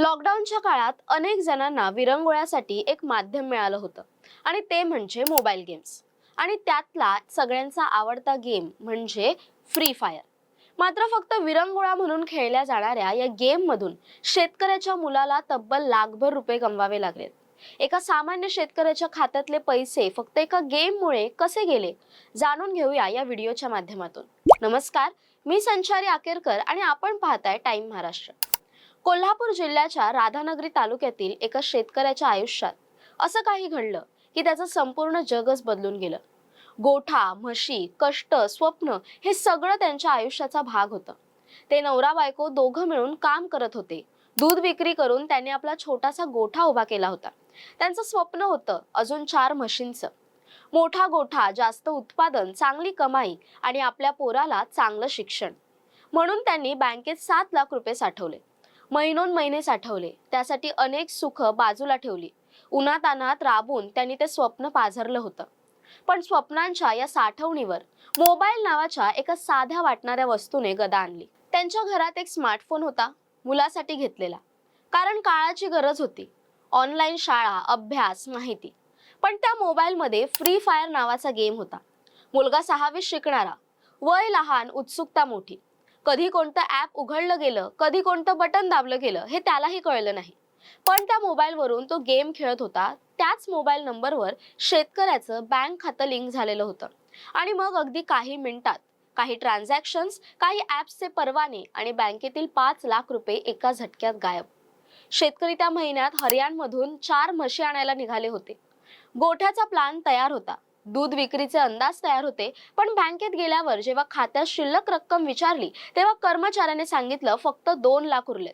लॉकडाऊनच्या काळात अनेक जणांना विरंगुळ्यासाठी एक माध्यम मिळालं होतं. आणि ते म्हणजे मोबाईल गेम्स आणि त्यातला सगळ्यांचा आवडता गेम म्हणजे फ्री फायर मात्र फक्त विरंगुळा म्हणून खेळल्या जाणाऱ्या या गेममधून शेतकऱ्याच्या मुलाला तब्बल लाखभर रुपये कमवावे लागलेत. एका सामान्य शेतकऱ्याच्या खात्यातले पैसे फक्त एका गेममुळे कसे गेले? जाणून घेऊया या व्हिडिओच्या माध्यमातून. नमस्कार मी संचारी आकेरकर आणि आपण पाहताय टाइम महाराष्ट्र कोल्हापूर जिल्ह्याच्या राधानगरी तालुक्यातील एका शेतकऱ्याच्या आयुष्यात असं काही घडलं की त्याचं संपूर्ण जगच बदलून गेलं. गोठा म्हशी कष्ट स्वप्न हे सगळं त्यांच्या आयुष्याचा भाग होतं. ते नवरा बायको दोघं मिळून काम करत होते. दूध विक्री करून त्यांनी आपला छोटासा गोठा उभा केला होता. त्यांचं स्वप्न होतं अजून चार म्हशींचं. मोठा गोठा जास्त उत्पादन चांगली कमाई आणि आपल्या पोराला चांगलं शिक्षण. म्हणून त्यांनी बँकेत सात लाख रुपये साठवले. महिनोन महिने साठवले. त्यासाठी अनेक सुख बाजूला ठेवली. उन्हातान्हात राबून त्यांनी ते स्वप्न पाझरलं होतं. पण स्वप्नांच्या या साठवणीवर मोबाईल नावाच्या एका साध्या वाटणाऱ्या वस्तूने गदा आणली. त्यांच्या घरात एक स्मार्टफोन होता मुलासाठी घेतलेला. कारण काळाची गरज होती. ऑनलाईन शाळा अभ्यास माहिती. पण त्या मोबाईलमध्ये फ्री फायर नावाचा गेम होता. मुलगा सहावीस शिकणारा वय लहान उत्सुकता मोठी. कधी कोणतं ॲप उघडलं गेलं कधी कोणतं बटन दाबलं गेलं हे त्यालाही कळलं नाही. पण त्या मोबाईलवरून तो गेम खेळत होता त्याच मोबाईल नंबरवर शेतकऱ्याचं बँक खातं लिंक झालेलं होतं. आणि मग अगदी काही मिनिटात काही ट्रान्झॅक्शन्स काही ॲप्सचे परवाने आणि बँकेतील पाच लाख रुपये एका झटक्यात गायब. शेतकरी त्या महिन्यात हरियाणमधून चार म्हशी आणायला निघाले होते. गोठ्याचा प्लान तयार होता. दूध विक्रीचे अंदाज तयार होते. पण बँकेत गेल्यावर जेव्हा खात्यात शिल्लक रक्कम विचारली तेव्हा कर्मचाऱ्याने सांगितलं फक्त दोन लाख उरले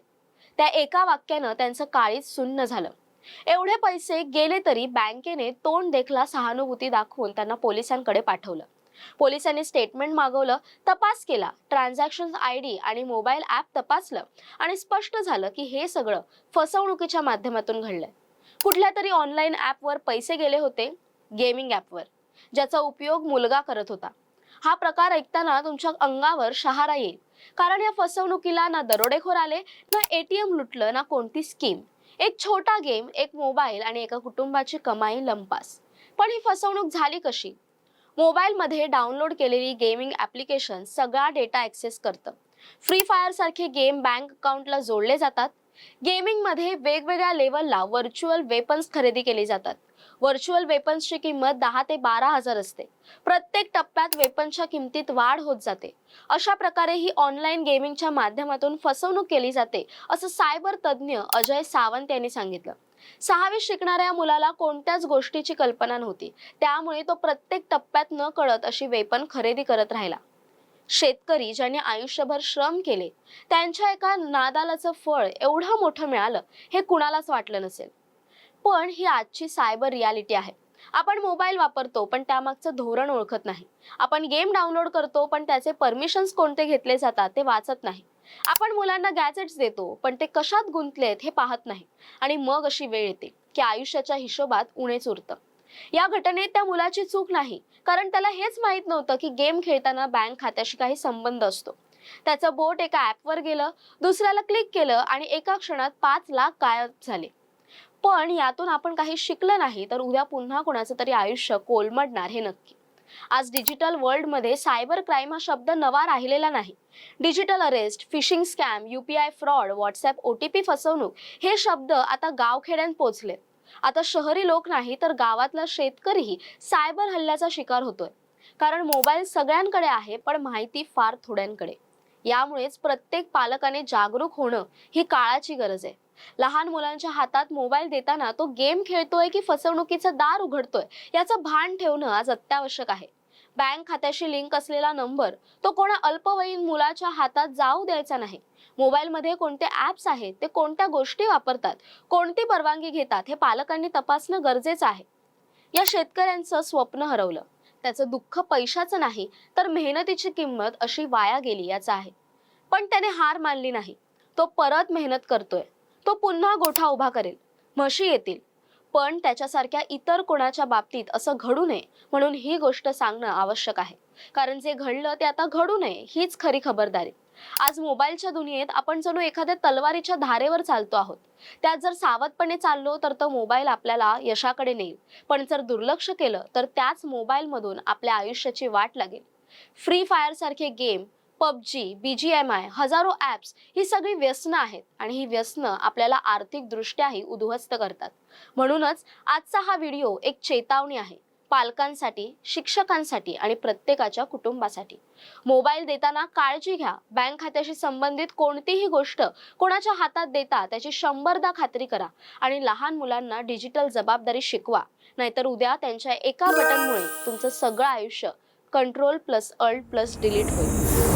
त्या एका वाक्यानं त्यांचं काळीच सुन्न झालं. एवढे पैसे गेले तरी बँकेने तोंड देखला सहानुभूती दाखवून त्यांना पोलिसांकडे पाठवलं. पोलिसांनी स्टेटमेंट मागवलं तपास केला ट्रान्झॅक्शन आय डी आणि मोबाईल ॲप तपासलं आणि स्पष्ट झालं की हे सगळं फसवणुकीच्या माध्यमातून घडलंय. कुठल्या तरी ऑनलाईन ॲपवर पैसे गेले होते गेमिंग ॲपवर ज्याचा उपयोग मुलगा करत होता. हा प्रकार ऐकताना तुमच्या अंगावर शहारा येईल. कारण या फसवणुकीला ना दरोडेखोर आले ना एटीएम लुटलं ना कोणती स्कीम. एक छोटा गेम एक मोबाईल आणि एका कुटुंबाची कमाई लंपास. पण ही फसवणूक झाली कशी? मोबाईलमध्ये डाउनलोड केलेली गेमिंग ॲप्लिकेशन सगळा डेटा ॲक्सेस करतं. फ्री फायर सारखे गेम बँक अकाउंटला जोडले जातात. गेमिंगमध्ये वेगवेगळ्या लेवलला व्हर्च्युअल वेपन्स खरेदी केली जातात. व्हर्च्युअल वेपन्सची किंमत दहा ते बारा हजार असते. प्रत्येक टप्प्यात वेपनच्या किमतीत वाढ होत जाते. अशा प्रकारे ही ऑनलाईन गेमिंगच्या माध्यमातून फसवणूक केली जाते असं सायबर तज्ज्ञ अजय सावंत यांनी सांगितलं. सहावी शिकणाऱ्या मुलाला कोणत्याच गोष्टीची कल्पना नव्हती. त्यामुळे तो प्रत्येक टप्प्यात न कळत अशी वेपन खरेदी करत राहिला. शेतकरी ज्यांनी आयुष्यभर श्रम केले त्यांच्या एका नादालाचं फळ एवढं मोठं मिळालं हे कुणालाच वाटलं नसेल. पण ही आजची सायबर रियालिटी आहे. आपण मोबाईल वापरतो पण त्यामागचं धोरण ओळखत नाही. आपण गेम डाउनलोड करतो पण त्याचे परमिशन्स कोणते घेतले जातात ते वाचत नाही. आपण मुलांना गॅजेट्स देतो पण ते कशात गुंतलेत हे पाहत नाही. आणि मग अशी वेळ येते की आयुष्याच्या हिशोबात उणेच उरतं या घटनेत त्या मुलाची चूक नाही कारण त्याला हेच माहीत नव्हतं की गेम खेळताना बँक खात्याशी काही संबंध असतो. त्याचं बोट एका ॲपवर गेलं दुसऱ्याला क्लिक केलं आणि एका क्षणात पाच लाख गायब झाले. पण यातून आपण काही शिकलं नाही तर उद्या पुन्हा कोणाचं तरी आयुष्य कोलमडणार हे नक्की. आज डिजिटल वर्ल्डमध्ये सायबर क्राईम हा शब्द नवा राहिलेला नाही. Digital arrest phishing scam UPI fraud WhatsApp O T P फसवणूक हे शब्द आता गावखेड्यात पोचले. आता शहरी लोक नाही तर गावातला शेतकरीही सायबर हल्ल्याचा शिकार होतोय. कारण मोबाईल सगळ्यांकडे आहे पण माहिती फार थोड्यांकडे. यामुळेच प्रत्येक पालकाने जागरूक होणं ही काळाची गरज आहे. लहान मुलांच्या हातात मोबाईल देताना तो गेम खेळतोय की फसवणुकीचं दार उघडतोय याचं भान ठेवणं आज अत्यावश्यक आहे. बँक खात्याशी लिंक असलेला नंबर तो कोणा अल्पवयीन मुलाच्या हातात जाऊ द्यायचा नाही. मोबाईलमध्ये कोणते ॲप्स आहेत ते कोणत्या गोष्टी वापरतात कोणती परवानगी घेतात हे पालकांनी तपासणं गरजेचं आहे. या शेतकऱ्यांचं स्वप्न हरवलं. त्याचं दुःख पैशाचं नाही तर मेहनतीची किंमत अशी वाया गेली याचं आहे. पण त्याने हार मानली नाही. तो परत मेहनत करतोय. तो पुन्हा गोठा उभा करेल. म्हशी येतील. पण त्याच्यासारख्या इतर कोणाच्या बाबतीत असं घडू नये म्हणून ही गोष्ट सांगणं आवश्यक आहे. कारण जे घडलं ते आता घडू नये हीच खरी खबरदारी. आज मोबाईलच्या दुनियेत आपण जणू एखाद्या तलवारीच्या धारेवर चालतो आहोत. त्यात जर सावधपणे चाललो तर तो मोबाईल आपल्याला यशाकडे नेईल. पण जर दुर्लक्ष केलं तर त्याच मोबाईलमधून आपल्या आयुष्याची वाट लागेल. फ्री फायर सारखे गेम पबजी बीजीएमआय हजारो ॲप्स ही सगळी व्यसनं आहेत आणि ही व्यसनं आपल्याला आर्थिकदृष्ट्याही उद्ध्वस्त करतात. म्हणूनच आजचा हा व्हिडिओ एक चेतावणी आहे पालकांसाठी शिक्षकांसाठी आणि प्रत्येकाच्या कुटुंबासाठी. मोबाईल देताना काळजी घ्या. बँक खात्याशी संबंधित कोणतीही गोष्ट कोणाच्या हातात देता त्याची शंभरदा खात्री करा आणि लहान मुलांना डिजिटल जबाबदारी शिकवा. नाहीतर उद्या त्यांच्या एका बटनमुळे तुमचं सगळं आयुष्य control plus alt plus delete होईल.